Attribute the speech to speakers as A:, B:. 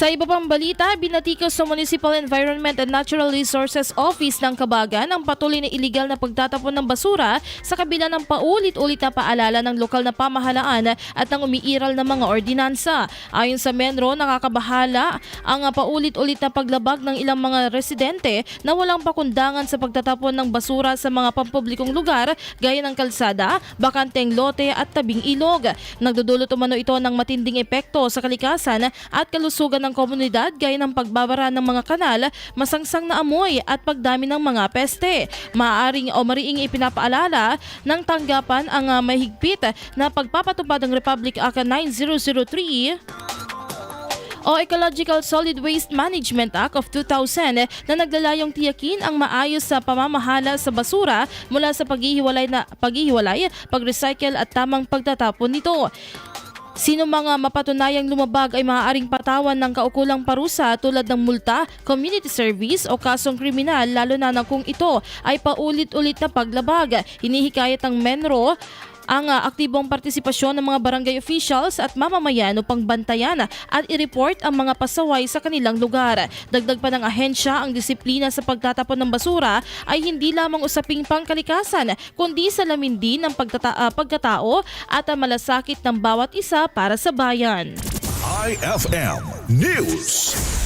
A: Sa iba pang balita, binatikos sa Municipal Environment and Natural Resources Office ng Kabagan ang patuloy na iligal na pagtatapon ng basura sa kabila ng paulit-ulit na paalala ng lokal na pamahalaan at ng umiiral na mga ordinansa. Ayon sa Menro, nakakabahala ang paulit-ulit na paglabag ng ilang mga residente na walang pakundangan sa pagtatapon ng basura sa mga pampublikong lugar gaya ng kalsada, bakanteng lote at tabing ilog. Nagdudulot umano ito ng matinding epekto sa kalikasan at kalusugan ng komunidad gaya ng pagbabara ng mga kanal, masangsang na amoy at pagdami ng mga peste. Maaring o mariing ipinapaalala ng tanggapan ang ah, mahigpit na pagpapatupad ng Republic Act 9003 o Ecological Solid Waste Management Act of 2000 na naglalayong tiyakin ang maayos sa pamamahala sa basura mula sa paghihiwalay na paghihiwalay, pag-recycle at tamang pagtatapon nito. Sino mga mapatunayang lumabag ay maaaring patawan ng kaukulang parusa tulad ng multa, community service o kasong kriminal lalo na na kung ito ay paulit-ulit na paglabag. Hinihikayat ng Menro ang ah, aktibong partisipasyon ng mga barangay officials at mamamayan upang bantayan at i-report ang mga pasaway sa kanilang lugar. Dagdag pa ng ahensya ang disiplina sa pagtatapon ng basura ay hindi lamang usaping pangkalikasan kundi salamin din ng pagtata- ah, pagkatao at ang malasakit ng bawat isa para sa bayan.
B: IFM News.